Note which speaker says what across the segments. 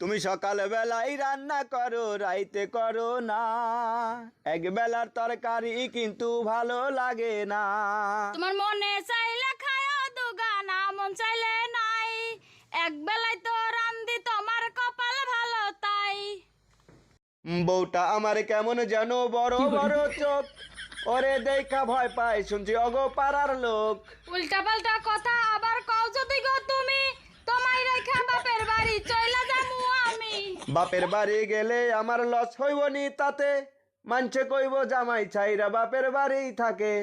Speaker 1: তুমি সকাল বেলায় রান্না করো রাইতে করো না। এক বেলার তরকারি কিন্তু ভালো লাগে না।
Speaker 2: তোমার মনে চাইলে খায়ও দুগানা মন চাইলে নাই। এক বেলায় তো রান্দি তোমার কপাল ভালো তাই।
Speaker 1: বউটা আমার কেমন যেন বড় বড় চোখ। ওরে দেখা ভয় পায় শুনছি অগো পাড়ার লোক।
Speaker 2: উল্টা পাল্টা কথা আবার কও যদি গো তুমি? তোমায় রেখা বাপের বাড়ি
Speaker 1: বাপের বাড়ি গেলে আমার লস হইব নি তাতে। মানছে কইব জামাই ছাইরা বাপের বাড়ি থাকে।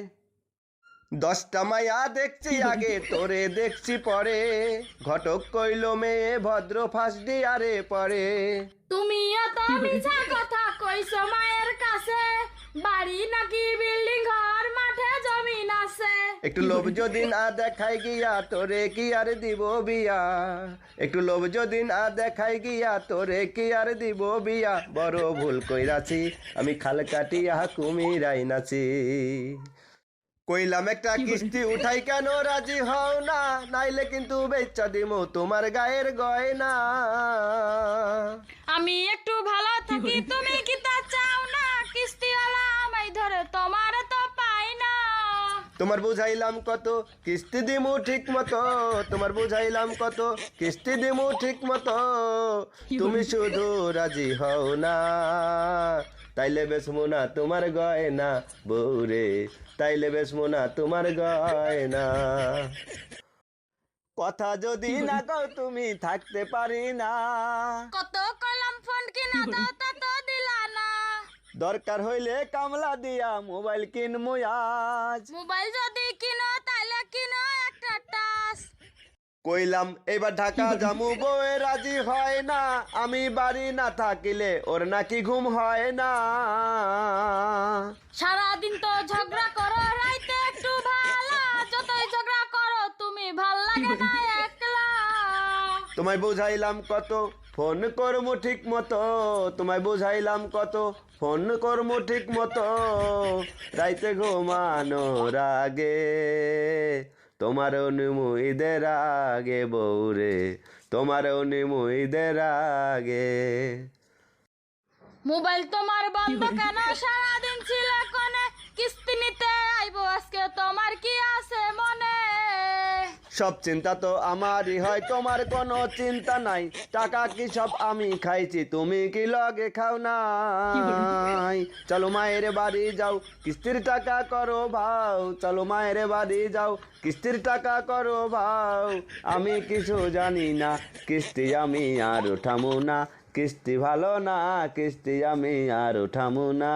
Speaker 1: দশটা মাইয়া দেখছি আগে, তোরে দেখছি পরে। ঘটক কইল, মেয়ে ভদ্র ফাঁস আরে পরে।
Speaker 2: তুমি এত মিছা কথা কইছো মায়ের কাছে। বাড়ি নাকি বিল্ডিং ঘর?
Speaker 1: একটু লোভ যদি না দেখাই গিয়া তোরে কি আর দিব বিয়া? একটু লোভ যদি না দেখাই গিয়া তোরে কি আর দিব বিয়া? বড় ভুল কইরাছি আমি খাল কাটিয়া কুমিরাই নাছি কইলাম একটা কিস্তি উঠাই কেন রাজি হও না নাইলে কিন্তু বেচা দিমো তোমার গায়ের গয়না।
Speaker 2: আমি একটু ভালো থাকি তুমি তোমার
Speaker 1: বুঝাইলাম কত? কিস্তি দিমু ঠিক মতো। তোমার বুঝাইলাম কত? কিস্তি দিমু ঠিক মতো। তুমি শুধু রাজি হও না। তাইলে বেশ মোনা তোমার গয়না বউরে তাইলে বেশ মোনা তোমার গয়না। কথা যদি না কও তুমি থাকতে পারি না।
Speaker 2: কত কলম ফোন কিনা দাও
Speaker 1: দরকার হইলে কামলা দিয়া মোবাইল কিনমু আজ।
Speaker 2: মোবাইল যদি কিনো তাহলে কিনো একটা টাচ
Speaker 1: কইলাম এবার ঢাকা জামু বউয়ে রাজি হয় না। আমি বাড়ি না থাকিলে ওর নাকি ঘুম হয় না।
Speaker 2: সারাদিন তো ঝগড়া করো রাইতে একটু ভালো। যতই ঝগড়া করো তুমি ভালো লাগে না
Speaker 1: তোমায় বুঝাইলাম কত, ফোন করমু ঠিক মতো। তোমায় বুঝাইলাম কত, ফোন করমু ঠিক মতো। রাইতে ঘুমানোর আগে তোমার অনুমুইদের আগে বউরে, তোমার অনুমুইদের আগে।
Speaker 2: মোবাইল তোমার বন্ধ কেন? সারাদিন ছিল কোনে? কিস্তি নিতে আইবো আজকে তোমার
Speaker 1: সব চিন্তা তো আমারই হয় তোমার কোনো চিন্তা নাই। টাকা কি সব আমি খাইছি তুমি কি লগে খাও নাই? চলো মায়ের বাড়ি যাও কিস্তির টাকা করো ভাও। চলো মায়ের বাড়ি যাও কিস্তির টাকা করো ভাও। আমি কিছু জানি না কিস্তি আমি আর উঠামু না। কিস্তি ভালো না কিস্তি আমি আর উঠামু না।